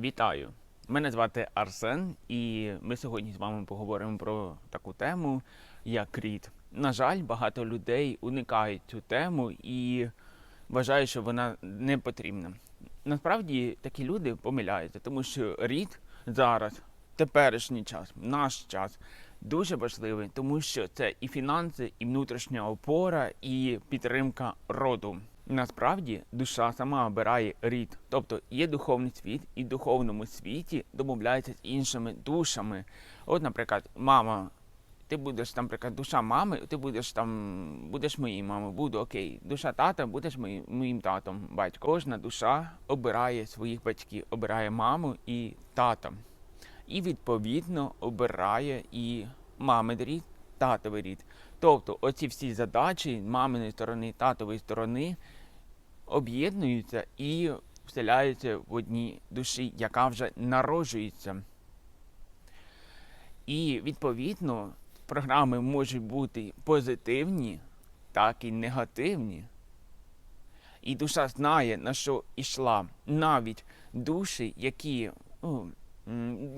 Вітаю! Мене звати Арсен, і ми сьогодні з вами поговоримо про таку тему, як рід. На жаль, багато людей уникають цю тему і вважають, що вона не потрібна. Насправді такі люди помиляються, тому що рід зараз, теперішній час, наш час, дуже важливий, тому що це і фінанси, і внутрішня опора, і підтримка роду. Насправді душа сама обирає рід, тобто є духовний світ, і в духовному світі домовляється з іншими душами. От, наприклад, мама, ти будеш там, наприклад, душа мами, ти будеш там, будеш моєю мамою, буду окей. Душа тата, будеш моїм, моїм татом, батько. Кожна душа обирає своїх батьків, обирає маму і тата. І відповідно обирає і мамин рід, татовий рід. Тобто, оці всі задачі маминої сторони, татової сторони об'єднуються і вселяються в одній душі, яка вже народжується. І відповідно програми можуть бути позитивні, так і негативні. І душа знає, на що йшла. Навіть душі, які ну,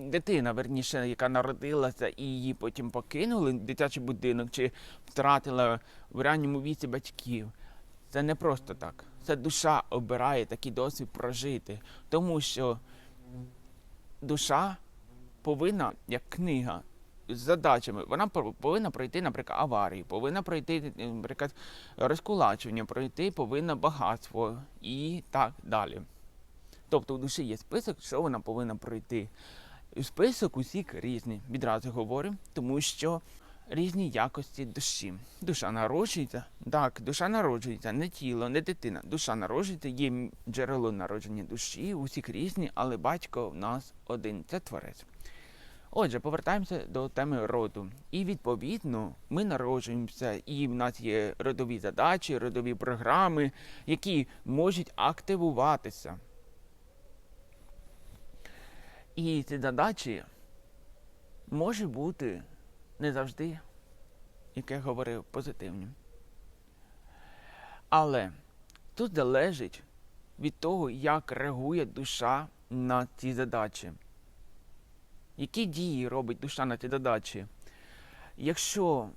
дитина, верніше, яка народилася і її потім покинули, дитячий будинок, чи втратила в ранньому віці батьків. Це не просто так. Це душа обирає такий досвід прожити. Тому що душа повинна, як книга, з задачами, вона повинна пройти, наприклад, аварію, повинна пройти, наприклад, розкулачування, пройти повинна багатство і так далі. Тобто у душі є список, що вона повинна пройти. Список усіх різний, відразу говорю, тому що різні якості душі. Душа народжується, так, душа народжується, не тіло, не дитина. Душа народжується, є джерело народження душі, усіх різні, але батько в нас один це творець. Отже, повертаємося до теми роду. І відповідно ми народжуємося, і в нас є родові задачі, родові програми, які можуть активуватися. І ці задачі може бути не завжди, як я говорив, позитивні. Але тут залежить від того, як реагує душа на ці задачі. Які дії робить душа на ці задачі? Якщо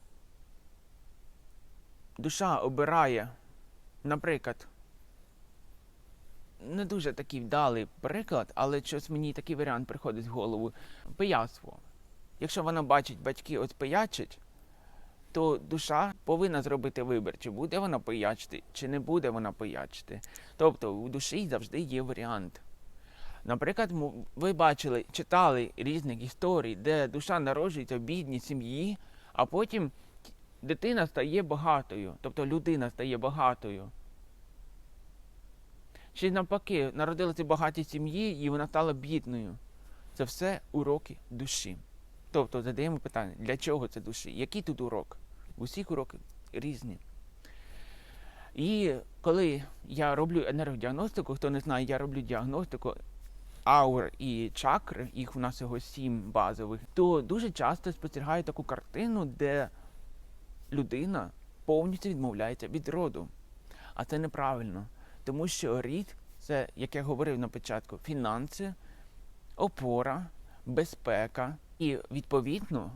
душа обирає, наприклад, не дуже такий вдалий приклад, але щось мені такий варіант приходить в голову. Пияцтво. Якщо вона бачить, батьки от пиячать, то душа повинна зробити вибір, чи буде вона пиячити, чи не буде вона пиячити. Тобто у душі завжди є варіант. Наприклад, ви бачили, читали різних історій, де душа народжується в бідній сім'ї, а потім дитина стає багатою, тобто людина стає багатою. Чи навпаки, народилася в багатій сім'ї і вона стала бідною. Це все уроки душі. Тобто задаємо питання, для чого це душі? Який тут урок? Усіх уроки різні. І коли я роблю енергодіагностику, хто не знає, я роблю діагностику аур і чакр, їх у нас його сім базових, то дуже часто спостерігаю таку картину, де людина повністю відмовляється від роду. А це неправильно. Тому що рід це, як я говорив на початку, фінанси, опора, безпека. І відповідно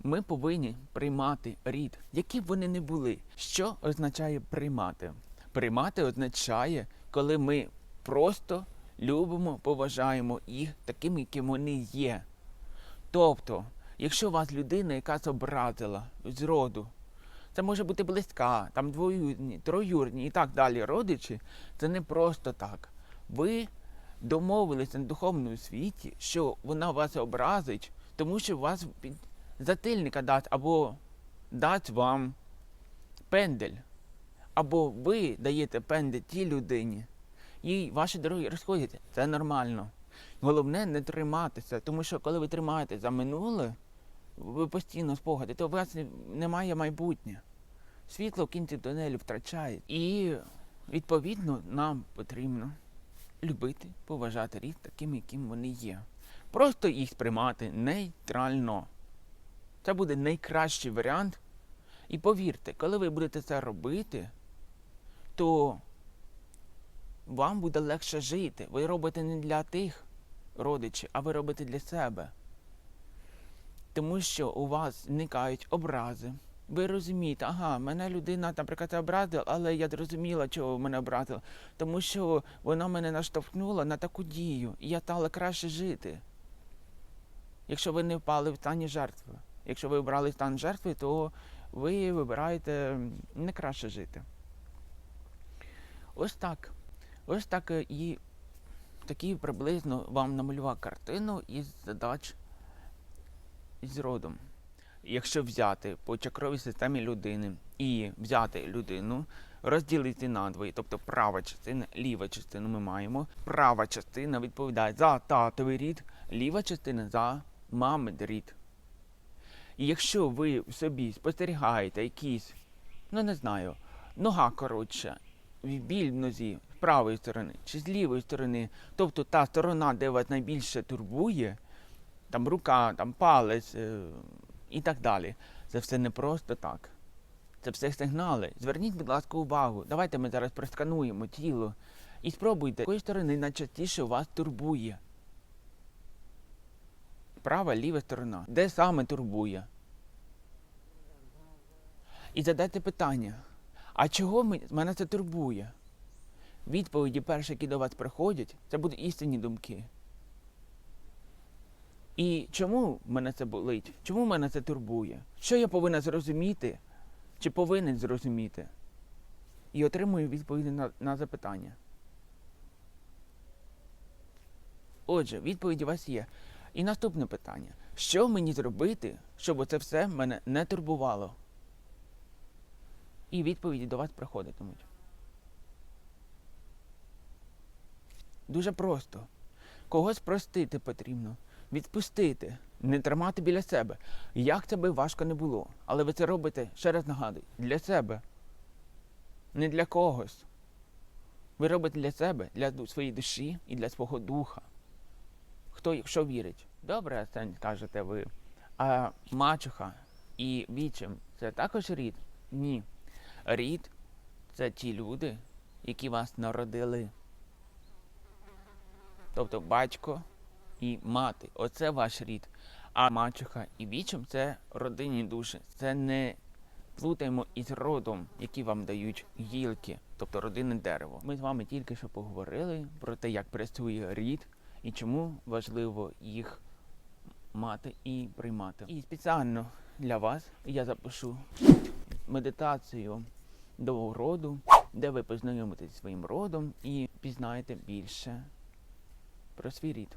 ми повинні приймати рід, які б вони не були. Що означає приймати? Приймати означає, коли ми просто любимо, поважаємо їх такими, якими вони є. Тобто, якщо у вас людина якась образила з роду, це може бути близька, там двоюрідні, троюрідні і так далі родичі, це не просто так. Ви домовилися на духовному світі, що вона вас образить, тому що вас під затильника дасть або дасть вам пендель, або ви даєте пендель тій людині, і ваші дороги розходяться. Це нормально. Головне не триматися, тому що коли ви тримаєте за минуле, ви постійно спогади, то у вас немає майбутнє. Світло в кінці тунелю втрачає. І відповідно нам потрібно любити, поважати рід такими, яким вони є. Просто їх сприймати нейтрально. Це буде найкращий варіант. І повірте, коли ви будете це робити, то вам буде легше жити. Ви робите не для тих, родичі, а ви робите для себе. Тому що у вас зникають образи. Ви розумієте, ага, мене людина, наприклад, образила, але я зрозуміла, чого мене образила. Тому що вона мене наштовхнула на таку дію, і я стала краще жити. Якщо ви не впали в стані жертви. Якщо ви обрали стан жертви, то ви вибираєте не краще жити. Ось так. Ось так е, і такий приблизно вам намалював картину із задач із родом. Якщо взяти по чакровій системі людини і взяти людину, розділити на двоє, тобто права частина, ліва частина ми маємо. Права частина відповідає за татовий рід, ліва частина за мамин рід. І якщо ви в собі спостерігаєте якісь, ну не знаю, нога коротша, біль в нозі з правої сторони чи з лівої сторони, тобто та сторона, де вас найбільше турбує, там рука, там палець е, і так далі. Це все не просто так. Це все сигнали. Зверніть, будь ласка, увагу. Давайте ми зараз проскануємо тіло і спробуйте, якої сторони найчастіше вас турбує. Права, ліва сторона. Де саме турбує? І задайте питання: а чого мене це турбує? Відповіді перші, які до вас приходять, це будуть істинні думки. І чому мене це болить? Чому мене це турбує? Що я повинна зрозуміти? Чи повинен зрозуміти? І отримую відповіді на, на запитання. Отже, відповіді у вас є. І наступне питання: що мені зробити, щоб це все мене не турбувало? І відповіді до вас приходитимуть. Дуже просто. Когось простити потрібно, відпустити, не тримати біля себе. Як це би важко не було. Але ви це робите, ще раз нагадую, для себе. Не для когось. Ви робите для себе, для своєї душі і для свого духа. Хто якщо вірить? Добре, це кажете ви. А мачуха і вічим це також рід? Ні. Рід це ті люди, які вас народили. Тобто батько і мати. Оце ваш рід. А мачуха і вічим це родинні душі. Це не плутаємо із родом, які вам дають гілки, тобто родинне дерево. Ми з вами тільки що поговорили про те, як працює рід і чому важливо їх мати і приймати. І спеціально для вас я запишу медитацію до роду, де ви познайомитесь зі своїм родом і пізнаєте більше про свій рід.